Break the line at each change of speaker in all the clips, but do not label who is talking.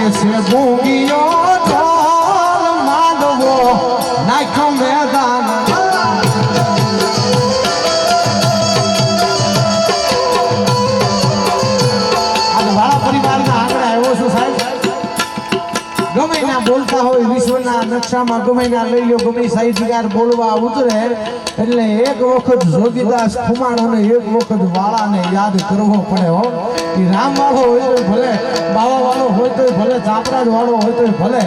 છે ગમે ના બોલતા હોય, વિશ્વના નકશામાં ગમે ના લઈ લો ગમે સાહિત્યકાર બોલવા ઉતરે એટલે એક વખત જોગીદાસ ખુમાણોને એક વખત વાળાને યાદ કરવો પડે હો. એ રામ વાળો હોય તો ભલે, બાવા વાળો હોય તો ભલે ચાપરાજ વાળો હોય તો ભલે.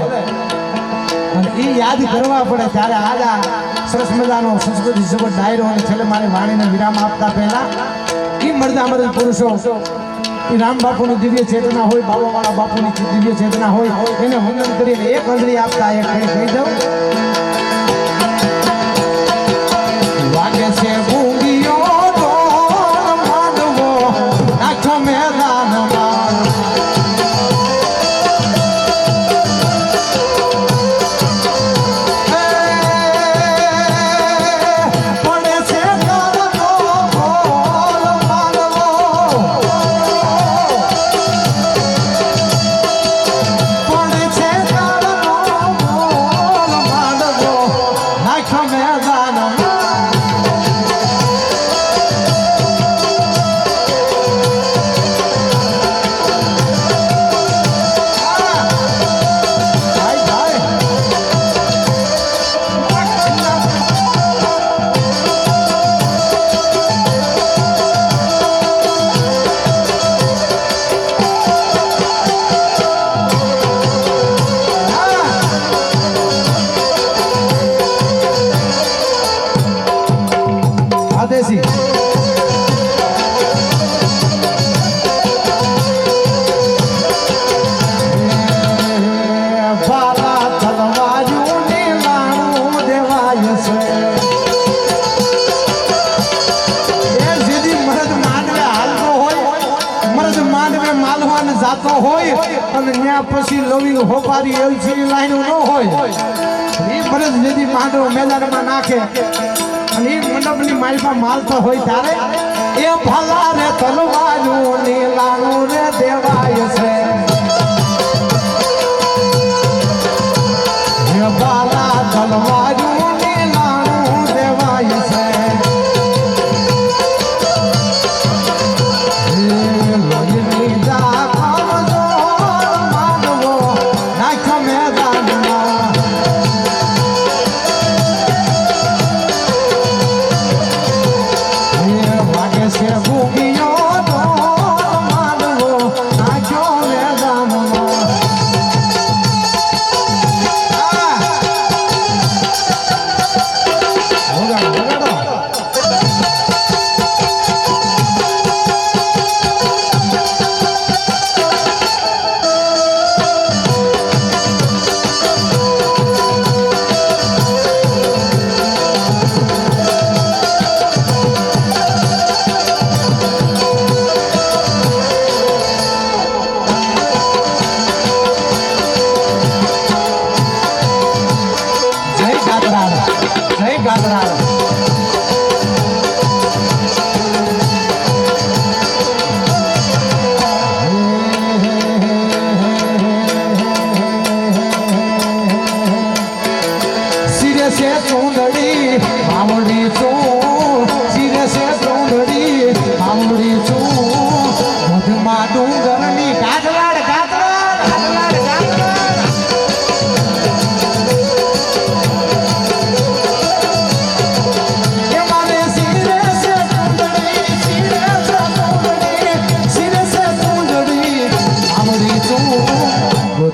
અને એ યાદ કરવા પડે ત્યારે આજ સરસ મજાનો સંસ્કૃતિ જગત ડાયરો અને છેલ્લે મારી વાણીને વિરામ આપતા પહેલા એ મરદા મરદ પુરુષો એ રામ બાપુની દિવ્ય ચેતના હોય બાબાવાળા બાપુની દિવ્ય ચેતના હોય, એને વંદન કરીને એક અંજલિ આપતા એક કહી દઉં. નાખ્યો મેદાનમાં. પડે છે હોય અને ત્યાં પછી લવિંગ હોપારી એલસી લાઈન ન હોય. એ ફરજ જેથી માંડવો મેદાનમાં નાખે. અને એ મંડપની માલમાં માલતો હોય ત્યારે. એ ભલા રે તલવાયું નીલાનું રે દેવાય છે.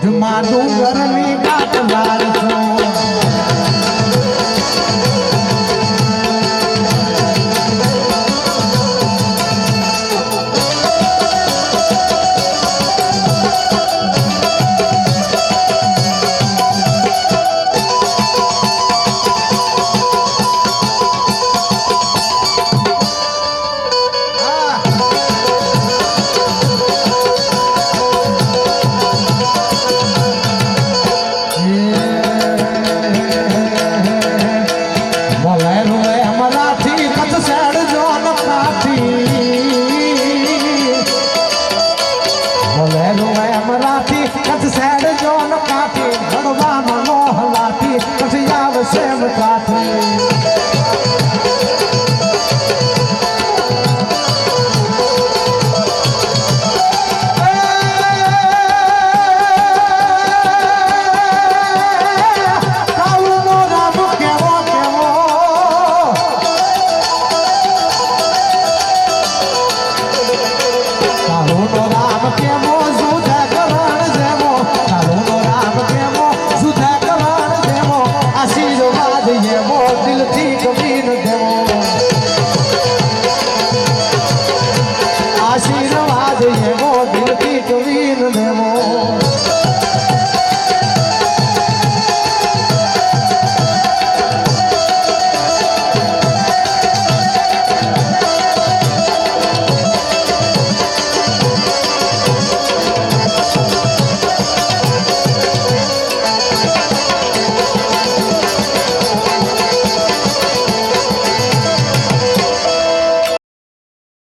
ચૂ મધમાં ડુંગરની ગાદરાળ કાઠી ઘડવામાં નો હલાથી પછી આવશે